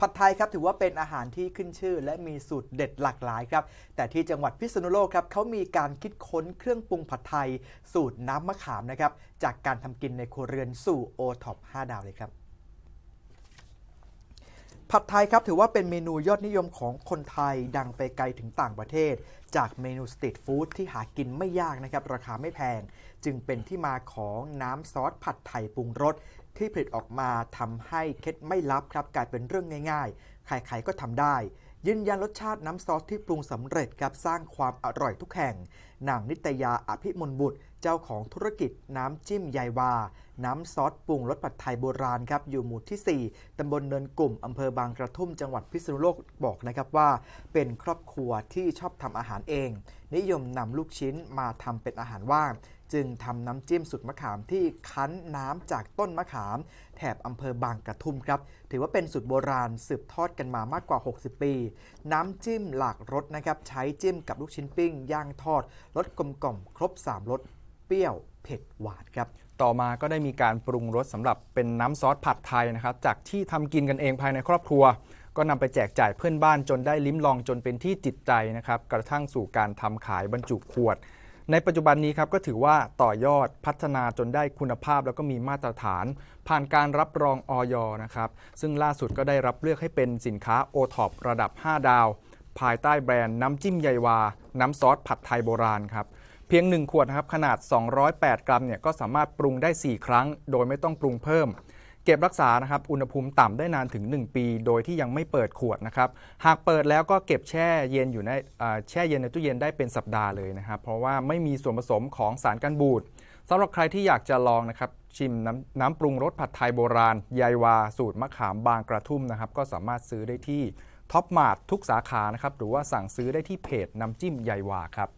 ผัดไทยครับถือว่าเป็นอาหารที่ขึ้นชื่อ และมีสูตรเด็ดหลากหลายครับ แต่ที่จังหวัดพิษณุโลกครับเขามีการคิดค้นเครื่องปรุงผัดไทย สูตรน้ำมะขามนะครับจากการทำกินในครัวเรือนสู่โอท็อป5ดาวเลยครับ ผัดไทยครับถือว่าเป็นเมนูยอดนิยมของคนไทยดังไปไกลถึงต่างประเทศ จากเมนูสตรีทฟู้ดที่หากินไม่ยากนะครับ ราคาไม่แพง จึงเป็นที่มาของน้ำซอสผัดไทยปรุงรสที่ผลิตออกมาทำให้เคล็ดไม่ลับครับกลายเป็นเรื่องง่าย ๆ ใครๆก็ทำได้ ยืนยันรสชาติน้ำซอสที่ปรุงสำเร็จครับสร้างความอร่อยทุกแห่ง นางนิตยาอภิมลบุตร เจ้าของธุรกิจน้ำจิ้มยายวา น้ำซอสปรุงรสผัดไทยโบราณครับอยู่หมู่ที่ 4 ตำบลเนินกลุ่ม อำเภอบางกระทุ่มจังหวัดพิษณุโลกบอกนะครับว่า เป็นครอบครัวที่ชอบทำอาหารเอง นิยมนำลูกชิ้นมาทำเป็นอาหารว่าง จึงทำน้ำจิ้มสุดมะขามที่คั้นน้ำจากต้นมะขาม แถบอำเภอบางกระทุ่มครับ ถือว่าเป็นสูตรโบราณสืบทอดกันมามากกว่า 60 ปี น้ำจิ้มหลากรสนะครับ ใช้จิ้มกับลูกชิ้นปิ้ง ย่างทอดรสกลมกล่อมครบ 3รสเปรี้ยวเผ็ดหวานครับ ต่อมาก็ได้มีการปรุงรสสำหรับเป็นน้ำซอสผัดไทยนะครับ จากที่ทำกินกันเองภายในครอบครัว ก็นำไปแจกจ่ายเพื่อนบ้านจนได้ลิ้มลองจนเป็นที่จิตใจนะครับ กระทั่งสู่การทำขายบรรจุขวด ในปัจจุบันนี้ครับก็ถือว่าต่อยอดพัฒนาจนได้คุณภาพแล้วก็มีมาตรฐาน ผ่านการรับรองออยนะครับซึ่งล่าสุดก็ได้รับเลือกให้เป็นสินค้าโอท็อประดับ 5 ดาว ภายใต้แบรนด์น้ำจิ้มใยวา น้ำซอสผัดไทยโบราณครับเพียง 1 ขวดนะครับขนาด 208 กรัมเนี่ยก็สามารถปรุงได้ 4 ครั้ง โดยไม่ต้องปรุงเพิ่ม เก็บรักษานะครับอุณหภูมิต่ำได้นานถึง 1 ปี โดยที่ยังไม่เปิดขวดนะครับหากเปิดแล้วก็เก็บแช่เย็นอยู่ในแช่เย็นในตู้เย็นได้เป็นสัปดาห์เลยนะครับเพราะว่าไม่มีส่วนผสมของสารกันบูดสำหรับใครที่อยากจะลองนะครับชิมน้ำน้ำปรุงรสผัดไทยโบราณยายวา สูตรมะขามบางกระทุ่มนะครับก็สามารถซื้อได้ที่ท็อปมาร์ททุกสาขานะครับหรือว่าสั่งซื้อได้ที่เพจน้ำจิ้มยายวาครับ